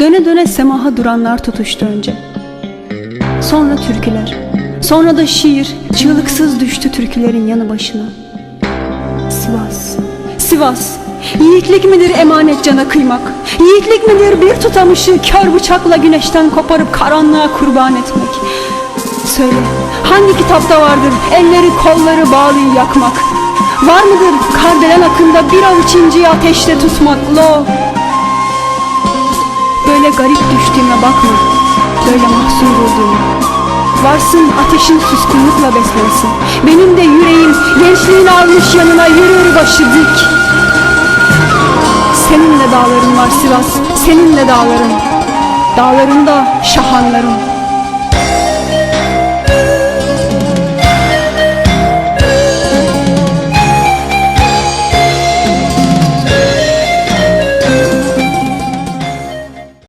Döne döne semaha duranlar tutuştu önce. Sonra türküler. Sonra da şiir çığlıksız düştü türkülerin yanı başına. Sivas, Sivas. Yiğitlik midir emanet cana kıymak? Yiğitlik midir bir tutamışı kör bıçakla güneşten koparıp karanlığa kurban etmek? Söyle, hangi kitapta vardır elleri kolları bağlı yakmak? Var mıdır kardelen akında bir avuç inciyi ateşte tutmak? Lo! Böyle garip düştüğüme bakma, böyle mahzun durduğuma. Varsın ateşin suskunlukla beslensin. Benim de yüreğim gençliğini almış yanına yürür başı dik. Senin de dağların var Sivas, senin de dağların. Dağlarında şahanlarım.